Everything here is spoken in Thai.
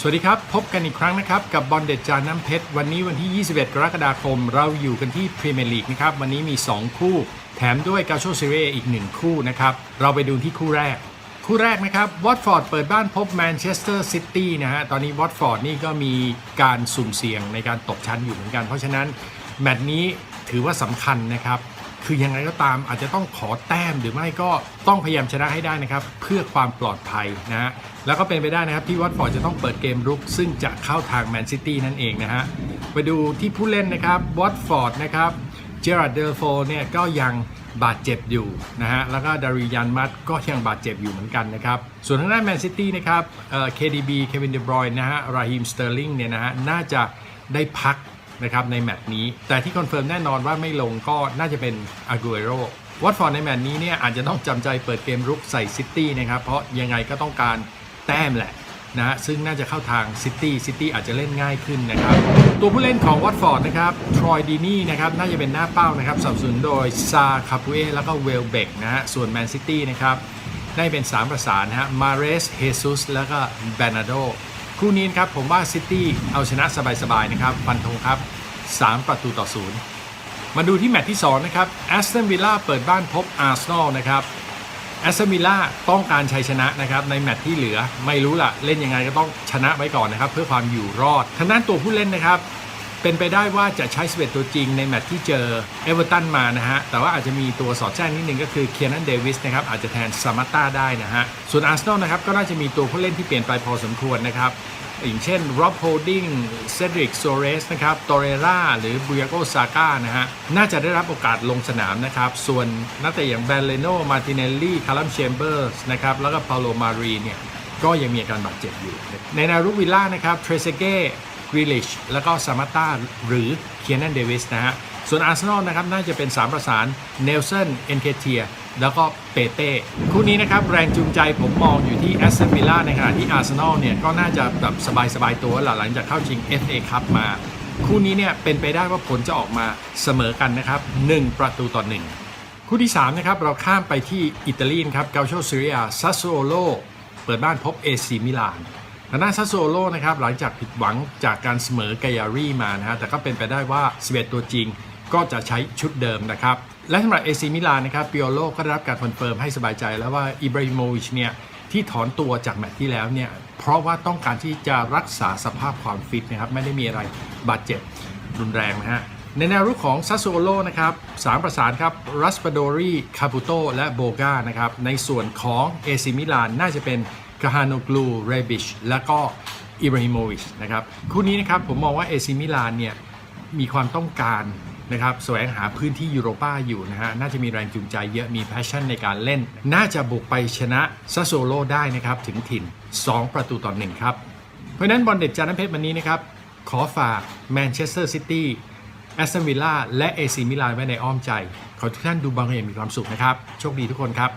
สวัสดีครับ พบกันอีกครั้งนะครับ กับบอลเด็ดจานน้ำเพชร วันนี้วันที่ 21 กรกฎาคม เราอยู่กันที่พรีเมียร์ลีกนะครับ วันนี้มี 2 คู่ แถมด้วยกาโชซีเรอีก 1 คู่นะครับ เราไปดูที่คู่แรก คู่แรกนะครับวอตฟอร์ดเปิดบ้านพบแมนเชสเตอร์ซิตี้นะฮะ ตอนนี้วอตฟอร์ดนี่ก็มีการสุ่มเสี่ยงในการตกชั้นอยู่เหมือนกัน เพราะฉะนั้นแมตช์นี้ถือว่าสำคัญนะครับ คือยังไงก็ตามอาจจะต้องขอแต้มหรือไม่ก็ต้องพยายามชนะให้ได้นะครับ เพื่อความปลอดภัยนะฮะแล้วก็เป็นไปได้นะครับที่วัตฟอร์ดจะต้องเปิดเกมรุก ซึ่งจะเข้าทางแมนซิตี้นั่นเองนะฮะไปดูที่ผู้เล่นนะครับวัตฟอร์ดนะครับเจอร์ราร์ดเดลโฟเนี่ยก็ยังบาดเจ็บอยู่นะฮะ แล้วก็ดาริยันมัตก็ยังบาดเจ็บอยู่เหมือนกันนะครับ ส่วนทางด้านแมนซิตี้นะครับเอ่อ KDB เควินเดบรอยนะฮะ ราฮิมสเตอร์ลิงเนี่ยนะฮะ น่าจะได้พัก นะครับในแมตช์นี้ แต่ที่คอนเฟิร์มแน่นอนว่าไม่ลงก็น่าจะเป็นอากูเอโรวัตฟอร์ดในแมตช์นี้เนี่ยอาจจะต้องจำใจเปิดเกมรุกใส่ซิตี้นะครับ เพราะยังไงก็ต้องการแต้มแหละนะฮะซึ่งน่าจะเข้าทางซิตี้ซิตี้อาจจะเล่นง่ายขึ้นนะครับ ตัวผู้เล่นของวัตฟอร์ดนะครับทรอยดีนี่นะครับน่าจะเป็นหน้าเป้านะครับสนับสนุนโดยซาคาปูเอแล้วก็เวลเบกนะฮะส่วนแมนซิตี้นะครับได้เป็น 3 ประสานนะฮะมาเรสเฮซุสแล้วก็แบนาโด คู่นี้นครับผมว่าซิตี้เอาชนะสบายๆนะครับฟันธงครับ 3 ประตูต่อศูนย์มาดูที่แมตช์ที่ 2 นะครับแอสตันวิลล่าเปิดบ้านพบอาร์เซนอลนะครับแอสตันวิลล่าต้องการชัยชนะนะครับในแมตช์ที่เหลือไม่รู้ล่ะ เล่นยังไงก็ต้องชนะไว้ก่อนนะครับ เพื่อความอยู่รอดทางด้านตัวผู้เล่นนะครับ เป็นไปได้ว่าจะใช้ 11 ตัวจริงในแมตช์ที่เจอเอเวอร์ตันมานะฮะ แต่ว่าอาจจะมีตัวสอดแจ้งนิดนึงก็คือเคียนันเดวิสนะครับ อาจจะแทนซามาต้าได้นะฮะ ส่วนอาร์เซนอลนะครับ ก็น่าจะมีตัวผู้เล่นที่เปลี่ยนไปพอสมควรนะครับ อย่างเช่นร็อบโฮลดิงเซดริกโซเรสนะครับตอเรราหรือบูยาโกซาก้านะฮะ น่าจะได้รับโอกาสลงสนามนะครับ ส่วนนักเตะอย่างแบนเลโนมาติเนลลี่คาร์ลัมเชมเบอร์สนะครับแล้วก็เปาโลมารีเนี่ยก็ยังมีอาการบาดเจ็บอยู่ ในนวรุกวิลล่านะครับเทรเซเก้ กริลิชแล้วก็ซามาต้าหรือเคียนันเดวิสนะฮะ ส่วนอาร์เซนอลนะครับน่าจะเป็น 3 ประสานเนลสันเอนเคเทียแล้วก็เปเต้คู่นี้นะครับแรงจูงใจผมมองอยู่ที่แอสตันวิลล่าในขณะที่อาร์เซนอลเนี่ยก็น่าจะแบบสบายๆตัวหลังจากเข้าชิง FA คัพมา คู่นี้เนี่ยเป็นไปได้ว่าผลจะออกมาเสมอกันนะครับ 1 ประตูต่อ 1 คู่ที่3นะครับเราข้ามไปที่อิตาลีนะครับเกาโชซีเรียซัสโซโลเปิดบ้านพบเอซีมิลานางด้านซัสโซโลนะครับหลังจากผิดหวังจากการเสมอไกยารีมานะฮะแต่ก็เป็นไปได้ว่า11ตัวจริงก็จะใช้ชุดเดิมนะครับ และสำหรับเอซีมิลานนะครับปิโอโลก็ได้รับการคอนเฟิร์มให้สบายใจแล้วว่าอิบราฮิโมวิชเนี่ยที่ถอนตัวจากแมตช์ที่แล้วเนี่ยเพราะว่าต้องการที่จะรักษาสภาพความฟิตนะครับไม่ได้มีอะไรบาดเจ็บรุนแรงนะฮะในแนวรุกของซัสโซโลนะครับสามประสานครับรัสปาโดรีคาปูโตและโบกานะครับในส่วนของเอซิมิลานน่าจะเป็น กาฮานกลูเรบิชและก็อิบราฮิโมวิชนะครับคู่นี้นะครับผมมองว่าเอซิมิลานเนี่ยมีความต้องการนะครับแสวงหาพื้นที่ยูโรป้าอยู่นะฮะ น่าจะมีแรงจูงใจเยอะมีแพชชั่นในการเล่น น่าจะบุกไปชนะซัสโซโลได้นะครับ ถึงถิ่น 2 ประตูต่อหนึ่งครับ เพราะนั้นบอลเด็ดจานน้ำเพชรวันนี้นะครับ ขอฝากแมนเชสเตอร์ซิตี้แอสตันวิลล่าและเอซีมิลานไว้ในอ้อมใจ ขอทุกท่านดูบอลกันอย่างมีความสุขนะครับ โชคดีทุกคนครับ